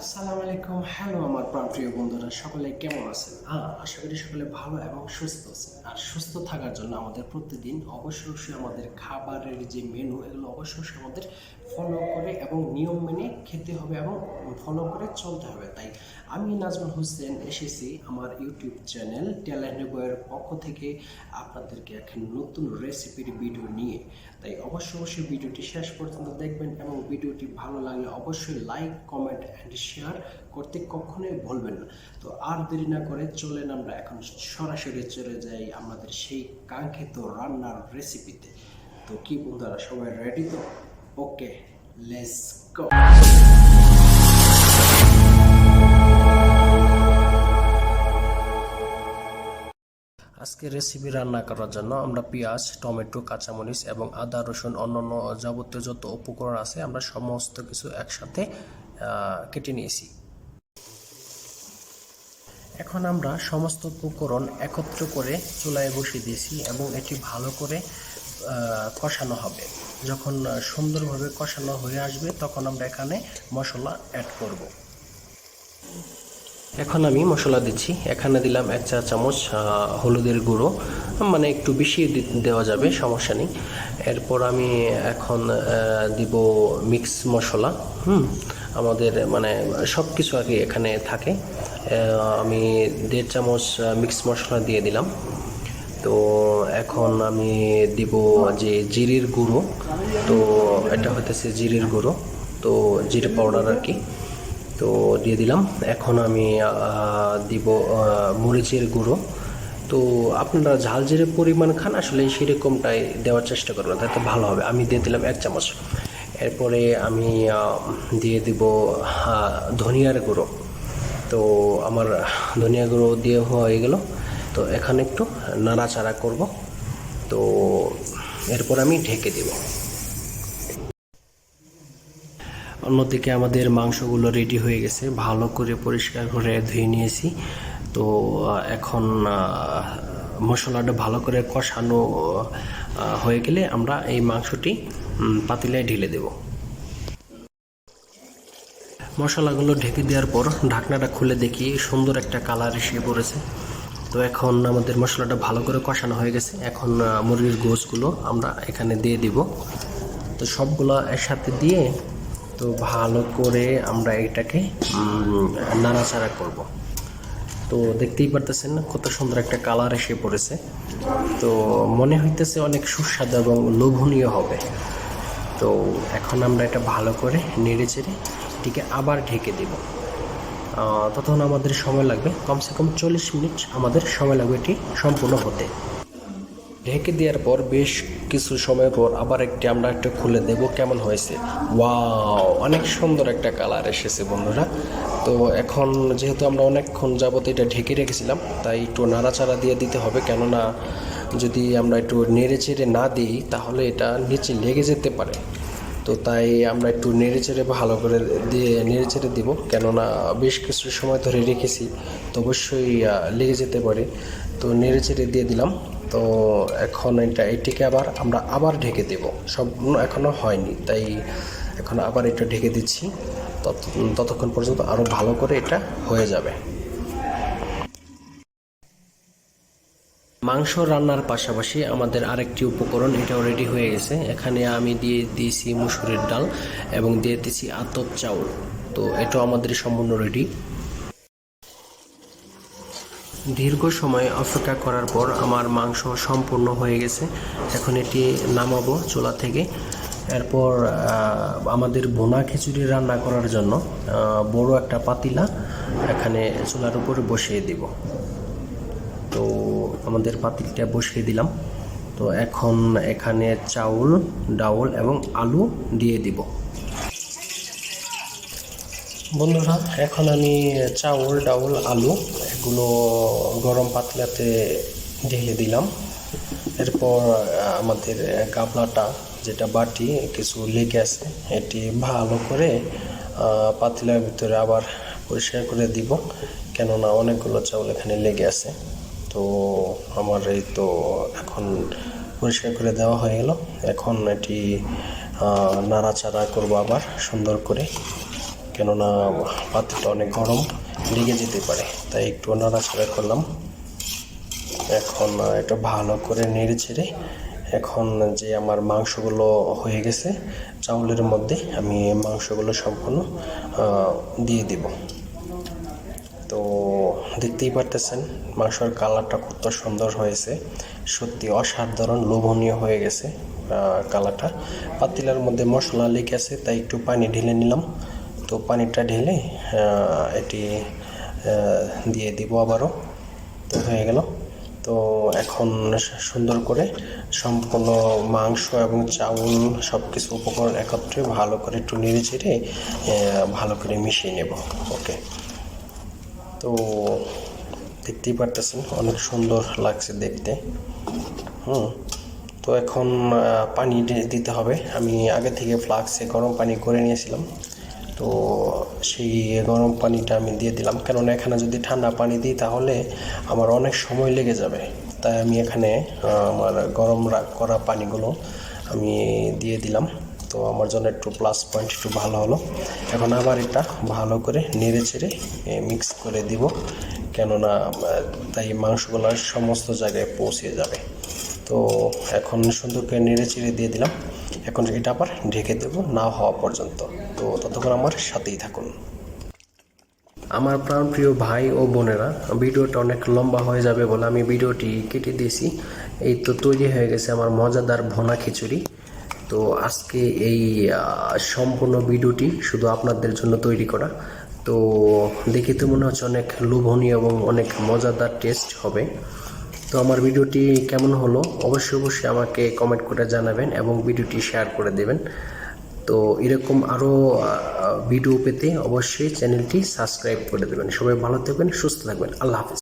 আসসালামু আলাইকুম। হ্যালো আমার প্রাণপ্রিয় বন্ধুরা, সকলে কেমন আছেন? হ্যাঁ আশা করি সকলে ভালো এবং সুস্থ আছেন। আর সুস্থ থাকার জন্য আমাদের প্রতিদিন অবশ্যই আমাদের খাবারের যে মেনু এগুলো অবশ্যই আমাদের ফলো করে এবং নিয়ম মেনে খেতে হবে এবং ফলো করে চলতে হবে। তাই আমি নাজমুল হোসেন এসেছি আমার ইউটিউব চ্যানেল ট্যালেন্ট বইয়ের পক্ষ থেকে আপনাদেরকে একটা নতুন রেসিপির ভিডিও নিয়ে। তাই অবশ্যই অবশ্যই ভিডিওটি শেষ পর্যন্ত দেখবেন এবং ভিডিওটি ভালো লাগলে অবশ্যই লাইক কমেন্ট অ্যান্ড শেয়ার করতে কখনোই ভুলবেন না। তো আর দেরি না করে চলেন আমরা এখন সরাসরি চলে যাই আমাদের সেই কাঙ্ক্ষিত রান্নার রেসিপিতে তো কি বন্ধুরা, সবাই রেডি তো? ওকে লেটস গো আজকে রেসিপি রান্না করার জন্য আমরা পেঁয়াজ, টমেটো, কাঁচামরিচ এবং আদা, রসুন, অন্যান্য যাবতীয় যত উপকরণ আছে আমরা সমস্ত কিছু একসাথে কেটে নিয়েছি। এখন আমরা সমস্ত উপকরণ একত্র করে চুলায় বসিয়ে দিয়েছি এবং এটি ভালো করে কষানো হবে। যখন সুন্দরভাবে কষানো হয়ে আসবে, তখন আমরা এখানে মশলা অ্যাড করব। এখন আমি মশলা দিচ্ছি। এখানে দিলাম এক চা চামচ হলুদের গুঁড়ো। মানে একটু বেশি দেওয়া যাবে, সমস্যা নেই। এরপর আমি এখন দিব মিক্স মশলা। হুম, আমাদের মানে সব কিছু আর কি এখানে থাকে। আমি দেড় চামচ মিক্স মশলা দিয়ে দিলাম। তো এখন আমি দিব যে জিরির গুঁড়ো। তো এটা হইতেছে জিরির গুঁড়ো। তো জিরে পাউডার আর কি তো দিয়ে দিলাম। এখন আমি দিব মরিচের গুঁড়ো। তো আপনারা ঝাল জিরে পরিমাণ খান, আসলে সেরকমটাই দেওয়ার চেষ্টা করবেন, তাতে ভালো হবে। আমি দিয়ে দিলাম এক চামচ। এরপরে আমি দিয়ে দিব ধনিয়ার গুঁড়ো। তো আমার ধনিয়া গুঁড়ো দিয়ে হয়ে গেল। তো এখানে একটু নাড়াচাড়া করব। তো এরপর আমি ঢেকে দেবো। অন্যদিকে আমাদের মাংসগুলো রেডি হয়ে গেছে। ভালো করে পরিষ্কার করে ধুয়ে নিয়েছি। তো এখন মশলাটা ভালো করে কষানো হয়ে গেলে আমরা এই মাংসটি পাতিলায় ঢেলে দেব। মশলাগুলো ঢেকে দেওয়ার পর ঢাকনাটা খুলে দেখি। সুন্দর একটা কালার এসে পড়েছে। তো এখন আমাদের মশলাটা ভালো করে কষানো হয়ে গেছে। এখন মুরগির গোশগুলো আমরা এখানে দিয়ে দিব। তো সবগুলো একসাথে দিয়ে তো ভালো করে আমরা এটাকে নাড়াচাড়া করব। তো দেখতেই পারতেছেন না কত সুন্দর একটা কালার এসে পড়েছে। তো মনে হইতেছে অনেক সুস্বাদু এবং লোভনীয় হবে। তো এখন আমরা এটা ভালো করে নেড়ে চেড়ে এটিকে আবার ঢেকে দেব। ততক্ষণ আমাদের সময় লাগবে। কমসে কম চল্লিশ মিনিট আমাদের সময় লাগবে এটি সম্পূর্ণ হতে। ঢেকে দেওয়ার পর বেশ কিছু সময় পর আবার একটি আমরা একটু খুলে দেব কেমন হয়েছে। ওয়াও, অনেক সুন্দর একটা কালার এসেছে বন্ধুরা। তো এখন যেহেতু আমরা অনেকক্ষণ যাবত এটা ঢেকে রেখেছিলাম, তাই একটু নাড়াচাড়া দিয়ে দিতে হবে। কেননা যদি আমরা একটু নেড়ে চেড়ে না দিই, তাহলে এটা নিচে লেগে যেতে পারে। তো তাই আমরা একটু নেড়ে চেড়ে ভালো করে দিয়ে নেড়ে চেড়ে দিব। কেননা বেশ কিছু সময় ধরে রেখেছি, তো অবশ্যই লেগে যেতে পারে। তো নেড়ে চেড়ে দিয়ে দিলাম। তো এখন এটা, এটিকে আবার আমরা আবার ঢেকে দেব। সব এখনও হয়নি, তাই এখন আবার এটা ঢেকে দিচ্ছি। তত, ততক্ষণ পর্যন্ত আরও ভালো করে এটা হয়ে যাবে। মাংস রান্নার পাশাপাশি আমাদের আরেকটি উপকরণ, এটাও রেডি হয়ে গেছে। এখানে আমি দিয়ে দিয়েছি মুসুরের ডাল এবং দিয়ে দিয়েছি আতপ চাউল। তো এটাও আমাদের সম্পূর্ণ রেডি দীর্ঘ সময় অপেক্ষা করার পর আমার মাংস সম্পূর্ণ হয়ে গেছে। এখন এটি নামাবো চুলা থেকে। এরপর আমাদের বোনা খিচুড়ি রান্না করার জন্য বড় একটা পাতিলা এখানে চুলার উপরে বসিয়ে দিব। তো আমাদের পাতিলটা বসিয়ে দিলাম। তো এখন এখানে চাউল, ডাউল এবং আলু দিয়ে দিব। বন্ধুরা, এখন আমি চাউল, ডাউল, আলু এগুলো গরম পাতলাতে ঢেলে দিলাম। এরপর আমাদের গাবলাটা, যেটা বাটি, কিছু লেগে আছে, এটি ভালো করে পাতিলার ভিতরে আবার পরিষ্কার করে দিব। কেননা অনেকগুলো চাউল এখানে লেগে আছে। তো আমার এই তো এখন পরিষ্কার করে দেওয়া হয়ে গেল। এখন এটি নাড়াচাড়া করব আবার সুন্দর করে। কেননা পাত্রটা অনেক গরম, লেগে যেতে পারে, তাই একটু নাড়াচাড়া করলাম। এখন এটা ভালো করে নেড়ে ছেড়ে এখন যে আমার মাংসগুলো হয়ে গেছে, চাউলের মধ্যে আমি মাংসগুলো সম্পূর্ণ দিয়ে দিব। তো দেখতেই পারতেছেন, মাংসের কালারটা কত সুন্দর হয়েছে। সত্যি অসাধারণ, লোভনীয় হয়ে গেছে কালারটা। পাতিলার মধ্যে মশলা লেগে আছে, তাই একটু পানি ঢেলে নিলাম। তো পানিটা ঢেলে এটি দিয়ে দিব আবারও। তো হয়ে গেল। তো এখন সুন্দর করে সম্পূর্ণ মাংস এবং চাউল সব কিছু উপকরণ একত্রে ভালো করে একটু নেড়ে চেড়ে ভালো করে মিশিয়ে নেব। ওকে। তো দেখতেই পারতেছেন, অনেক সুন্দর লাগছে দেখতে। হুম, তো এখন পানি দিতে হবে। আমি আগে থেকে ফ্লাক্সে গরম পানি করে নিয়েছিলাম। তো সেই গরম পানিটা আমি দিয়ে দিলাম। কেননা এখানে যদি ঠান্ডা পানি দিই তাহলে আমার অনেক সময় লেগে যাবে। তাই আমি এখানে আমার গরম করা পানিগুলো আমি দিয়ে দিলাম। তো আমার জন্য একটু প্লাস পয়েন্ট একটু ভালো হলো। এখন আবার এটা ভালো করে নেড়ে চেড়ে মিক্স করে দিব। কেননা তাই মাংসগুলো সমস্ত জায়গায় পৌঁছে যাবে। তো এখন সুন্দর করে নেড়ে চেড়ে দিয়ে দিলাম। এখন এটা আবার ঢেকে দেবো না হওয়া পর্যন্ত। তো ততক্ষণ আমার সাথেই থাকুন। আমার প্রাণপ্রিয় ভাই ও বোনেরা, ভিডিওটা অনেক লম্বা হয়ে যাবে বলে আমি ভিডিওটি কেটে দিয়েছি। এই তো তৈরি হয়ে গেছে আমার মজাদার ভোনা খিচুড়ি। তো আজকে এই সম্পূর্ণ ভিডিওটি শুধু আপনাদের জন্য তৈরি করা। তো দেখে তো মনে হচ্ছে অনেক লোভনীয় এবং অনেক মজাদার টেস্ট হবে। তো আমার ভিডিওটি কেমন হলো? অবশ্যই অবশ্যই আমাকে কমেন্ট করে জানাবেন এবং ভিডিওটি শেয়ার করে দেবেন। তো এরকম আরও ভিডিও পেতে অবশ্যই চ্যানেলটি সাবস্ক্রাইব করে দেবেন। সবাই ভালো থাকবেন, সুস্থ থাকবেন। আল্লাহ হাফিজ।